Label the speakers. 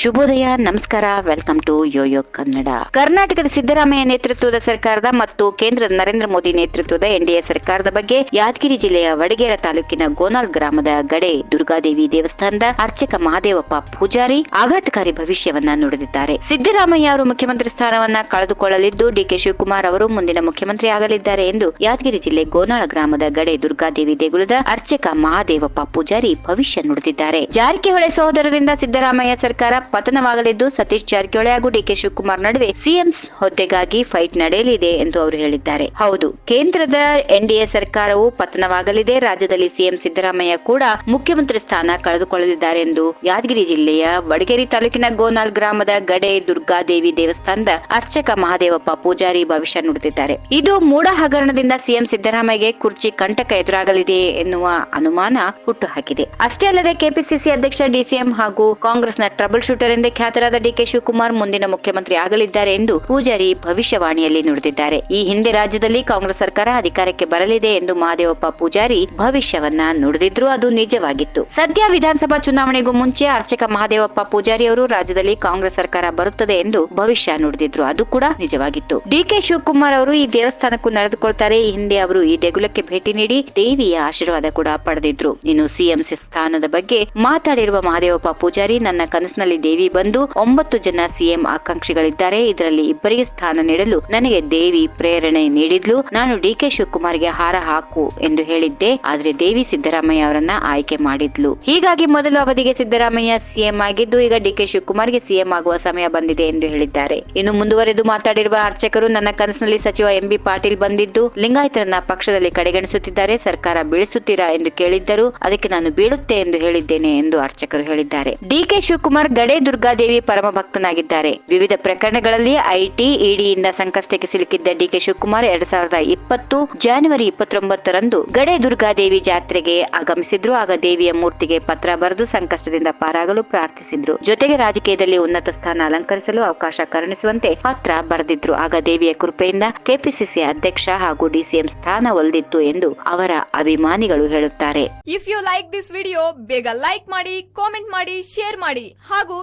Speaker 1: ಶುಭೋದಯ, ನಮಸ್ಕಾರ welcome to Yoyo Kannada ಕರ್ನಾಟಕದ ಸಿದ್ದರಾಮಯ್ಯ ನೇತೃತ್ವದ ಸರ್ಕಾರದ ಮತ್ತು ಕೇಂದ್ರದ ನರೇಂದ್ರ ಮೋದಿ ನೇತೃತ್ವದ ಎನ್ಡಿಎ ಸರ್ಕಾರದ ಬಗ್ಗೆ ಯಾದಗಿರಿ ಜಿಲ್ಲೆಯ ವಡಗೇರ ತಾಲೂಕಿನ ಗೋನಾಲ್ ಗ್ರಾಮದ ಗಡೆ ದುರ್ಗಾದೇವಿ ದೇವಸ್ಥಾನದ ಅರ್ಚಕ ಮಹಾದೇವಪ್ಪ ಪೂಜಾರಿ ಆಘಾತಕಾರಿ ಭವಿಷ್ಯವನ್ನ ನುಡಿದಿದ್ದಾರೆ. ಸಿದ್ದರಾಮಯ್ಯ ಅವರು ಮುಖ್ಯಮಂತ್ರಿ ಸ್ಥಾನವನ್ನ ಕಳೆದುಕೊಳ್ಳಲಿದ್ದು, ಡಿಕೆ ಶಿವಕುಮಾರ್ ಅವರು ಮುಂದಿನ ಮುಖ್ಯಮಂತ್ರಿ ಆಗಲಿದ್ದಾರೆ ಎಂದು ಯಾದಗಿರಿ ಜಿಲ್ಲೆ ಗೋನಾಳ ಗ್ರಾಮದ ಗಡೆ ದುರ್ಗಾದೇವಿ ದೇಗುಲದ ಅರ್ಚಕ ಮಹಾದೇವಪ್ಪ ಪೂಜಾರಿ ಭವಿಷ್ಯ ನುಡಿದಿದ್ದಾರೆ. ಜಾರಕಿಹೊಳೆ ಸಹೋದರರಿಂದ ಸಿದ್ದರಾಮಯ್ಯ ಸರ್ಕಾರ ಪತನವಾಗಲಿದ್ದು ಸತೀಶ್ ಜಾರಕಿಹೊಳಿ ಹಾಗೂ ಡಿಕೆ ಶಿವಕುಮಾರ್ ನಡುವೆ ಸಿಎಂ ಹುದ್ದೆಗಾಗಿ ಫೈಟ್ ನಡೆಯಲಿದೆ ಎಂದು ಅವರು ಹೇಳಿದ್ದಾರೆ. ಹೌದು, ಕೇಂದ್ರದ ಎನ್ಡಿಎ ಸರ್ಕಾರವು ಪತನವಾಗಲಿದೆ. ರಾಜ್ಯದಲ್ಲಿ ಸಿಎಂ ಸಿದ್ದರಾಮಯ್ಯ ಕೂಡ ಮುಖ್ಯಮಂತ್ರಿ ಸ್ಥಾನ ಕಳೆದುಕೊಳ್ಳಲಿದ್ದಾರೆ ಎಂದು ಯಾದಗಿರಿ ಜಿಲ್ಲೆಯ ವಡಗೇರಿ ತಾಲೂಕಿನ ಗೋನಾಲ್ ಗ್ರಾಮದ ಗಡೆ ದುರ್ಗಾದೇವಿ ದೇವಸ್ಥಾನದ ಅರ್ಚಕ ಮಹಾದೇವಪ್ಪ ಪೂಜಾರಿ ಭವಿಷ್ಯ ನುಡಿದಿದ್ದಾರೆ. ಇದು ಮೂಡ ಹಗರಣದಿಂದ ಸಿಎಂ ಸಿದ್ದರಾಮಯ್ಯಗೆ ಕುರ್ಚಿ ಕಂಟಕ ಎದುರಾಗಲಿದೆ ಎನ್ನುವ ಅನುಮಾನ ಹುಟ್ಟುಹಾಕಿದೆ. ಅಷ್ಟೇ ಅಲ್ಲದೆ ಕೆಪಿಸಿಸಿ ಅಧ್ಯಕ್ಷ ಡಿಸಿಎಂ ಹಾಗೂ ಕಾಂಗ್ರೆಸ್ನ ಟ್ರಬಲ್ ಶೂಟರ್ ಎಂದೇ ಖ್ಯಾತರಾದ ಡಿಕೆ ಶಿವಕುಮಾರ್ ಮುಂದಿನ ಮುಖ್ಯಮಂತ್ರಿ ಆಗಲಿದ್ದಾರೆ ಎಂದು ಪೂಜಾರಿ ಭವಿಷ್ಯವಾಣಿಯಲ್ಲಿ ನುಡಿದಿದ್ದಾರೆ. ಈ ಹಿಂದೆ ರಾಜ್ಯದಲ್ಲಿ ಕಾಂಗ್ರೆಸ್ ಸರ್ಕಾರ ಅಧಿಕಾರಕ್ಕೆ ಬರಲಿದೆ ಎಂದು ಮಹಾದೇವಪ್ಪ ಪೂಜಾರಿ ಭವಿಷ್ಯವನ್ನ ನುಡಿದಿದ್ರು. ಅದು ನಿಜವಾಗಿತ್ತು. ಸದ್ಯ ವಿಧಾನಸಭಾ ಚುನಾವಣೆಗೂ ಮುಂಚೆ ಅರ್ಚಕ ಮಹಾದೇವಪ್ಪ ಪೂಜಾರಿ ಅವರು ರಾಜ್ಯದಲ್ಲಿ ಕಾಂಗ್ರೆಸ್ ಸರ್ಕಾರ ಬರುತ್ತದೆ ಎಂದು ಭವಿಷ್ಯ ನುಡಿದಿದ್ರು. ಅದು ಕೂಡ ನಿಜವಾಗಿತ್ತು. ಡಿಕೆ ಶಿವಕುಮಾರ್ ಅವರು ಈ ದೇವಸ್ಥಾನಕ್ಕೂ ನಡೆದುಕೊಳ್ತಾರೆ. ಈ ಹಿಂದೆ ಅವರು ಈ ದೇಗುಲಕ್ಕೆ ಭೇಟಿ ನೀಡಿ ದೇವಿಯ ಆಶೀರ್ವಾದ ಕೂಡ ಪಡೆದಿದ್ರು. ಇನ್ನು ಸಿಎಂ ಸ್ಥಾನದ ಬಗ್ಗೆ ಮಾತಾಡಿರುವ ಮಹಾದೇವಪ್ಪ ಪೂಜಾರಿ, ನನ್ನ ಕನಸಿನಲ್ಲಿ ದೇವಿ ಬಂದು ಒಂಬತ್ತು ಜನ ಸಿಎಂ ಆಕಾಂಕ್ಷಿಗಳಿದ್ದಾರೆ. ಇದರಲ್ಲಿ ಇಬ್ಬರಿಗೆ ಸ್ಥಾನ ನೀಡಲು ನನಗೆ ದೇವಿ ಪ್ರೇರಣೆ ನೀಡಿದ್ಲು. ನಾನು ಡಿಕೆ ಶಿವಕುಮಾರ್ಗೆ ಹಾರ ಹಾಕು ಎಂದು ಹೇಳಿದ್ದೆ. ಆದ್ರೆ ದೇವಿ ಸಿದ್ದರಾಮಯ್ಯ ಅವರನ್ನ ಆಯ್ಕೆ ಮಾಡಿದ್ಲು. ಹೀಗಾಗಿ ಮೊದಲು ಅವಧಿಗೆ ಸಿದ್ದರಾಮಯ್ಯ ಸಿಎಂ ಆಗಿದ್ದು, ಈಗ ಡಿಕೆ ಶಿವಕುಮಾರ್ಗೆ ಸಿಎಂ ಆಗುವ ಸಮಯ ಬಂದಿದೆ ಎಂದು ಹೇಳಿದ್ದಾರೆ. ಇನ್ನು ಮುಂದುವರೆದು ಮಾತಾಡಿರುವ ಅರ್ಚಕರು, ನನ್ನ ಕನಸಿನಲ್ಲಿ ಸಚಿವ ಎಂ. ಬಿ. ಪಾಟೀಲ್ ಬಂದಿದ್ದು, ಲಿಂಗಾಯತರನ್ನ ಪಕ್ಷದಲ್ಲಿ ಕಡೆಗಣಿಸುತ್ತಿದ್ದಾರೆ. ಸರ್ಕಾರ ಬೀಳಿಸುತ್ತೀರಾ ಎಂದು ಕೇಳಿದ್ದರು. ಅದಕ್ಕೆ ನಾನು ಬೀಳುತ್ತೆ ಎಂದು ಹೇಳಿದ್ದೇನೆ ಎಂದು ಅರ್ಚಕರು ಹೇಳಿದ್ದಾರೆ. ಡಿಕೆ ಶಿವಕುಮಾರ್ ಗಡೆ ದುರ್ಗಾದೇವಿ ಪರಮ ಭಕ್ತನಾಗಿದ್ದಾರೆ ವಿವಿಧ ಪ್ರಕರಣಗಳಲ್ಲಿ ಐಟಿ, ಇಡಿಯಿಂದ ಸಂಕಷ್ಟಕ್ಕೆ ಸಿಲುಕಿದ್ದ ಡಿಕೆ ಶಿವಕುಮಾರ್ ಎರಡ್ ಸಾವಿರದ ಇಪ್ಪತ್ತು ಜಾನ್ವರಿ ಇಪ್ಪತ್ತೊಂಬತ್ತರಂದು ಗಡೆ ದುರ್ಗಾದೇವಿ ಜಾತ್ರೆಗೆ ಆಗಮಿಸಿದ್ರು. ಆಗ ದೇವಿಯ ಮೂರ್ತಿಗೆ ಪತ್ರ ಬರೆದು ಸಂಕಷ್ಟದಿಂದ ಪಾರಾಗಲು ಪ್ರಾರ್ಥಿಸಿದ್ರು. ಜೊತೆಗೆ ರಾಜಕೀಯದಲ್ಲಿ ಉನ್ನತ ಸ್ಥಾನ ಅಲಂಕರಿಸಲು ಅವಕಾಶ ಕರುಣಿಸುವಂತೆ ಪತ್ರ ಬರೆದಿದ್ರು. ಆಗ ದೇವಿಯ ಕೃಪೆಯಿಂದ ಕೆಪಿಸಿಸಿ ಅಧ್ಯಕ್ಷ ಹಾಗೂ ಡಿಸಿಎಂ ಸ್ಥಾನ ಒಲಿದಿತ್ತು ಎಂದು ಅವರ ಅಭಿಮಾನಿಗಳು ಹೇಳುತ್ತಾರೆ.
Speaker 2: If you like this video ಬೇಗ ಲೈಕ್ ಮಾಡಿ ಕಾಮೆಂಟ್ ಮಾಡಿ ಶೇರ್ ಮಾಡಿ ಹಾಗೂ